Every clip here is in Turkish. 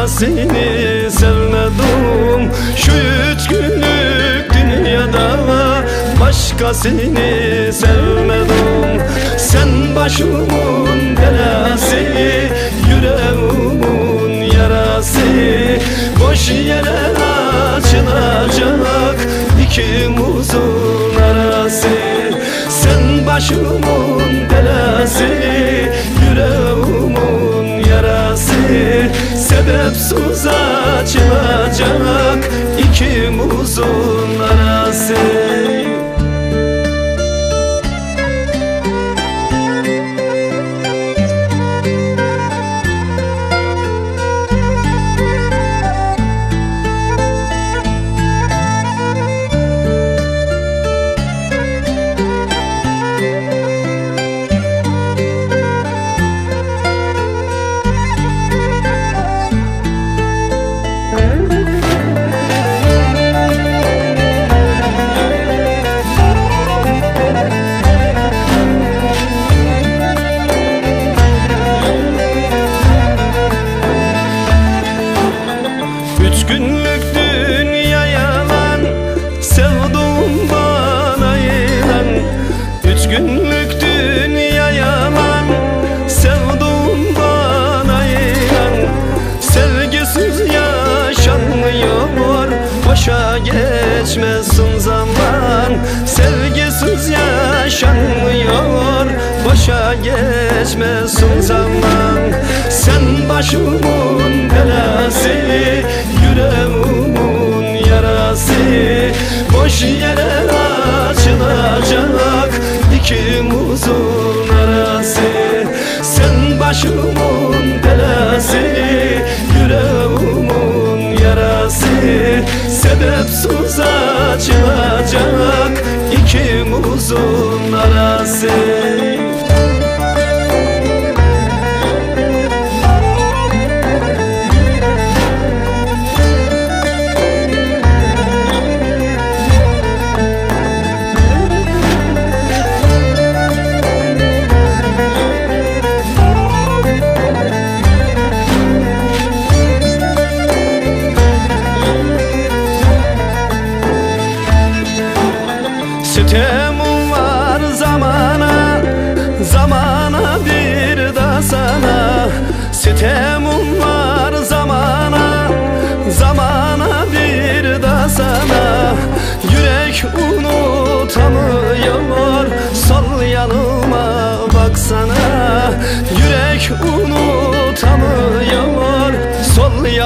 başkasını sevmedim Şu üç günlük dünyada başkasını sevmedim Sen başımın belası Yüreğimin yarası. Boş yere açılacak ikimizin arası. Sen başımın Sebepsiz açılacak. İkimizin arası günlük dünya yalan Sevduğum bana ilan Sevgisiz yaşanmıyor Boşa geçmesin zaman. Sevgisiz yaşanmıyor Boşa geçmesin zaman. Sen başımın belası Yüreğimin yarası. Boş yere ikimizin arası Sen başımın belası Yüreğimin yarası. Sebepsiz açılacak ikimizin arası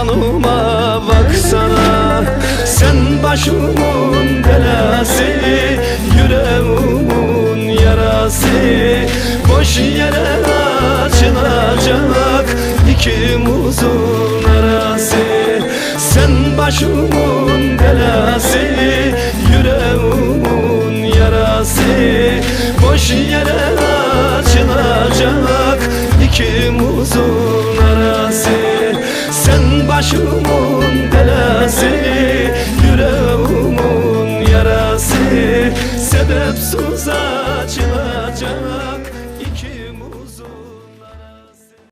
yanıma baksana. Sen başımın belası Yüreğimin yarası. Boş yere açılacak ikimizin arası. Sen başımın belası Yüreğimin yarası. Boş yere hep suza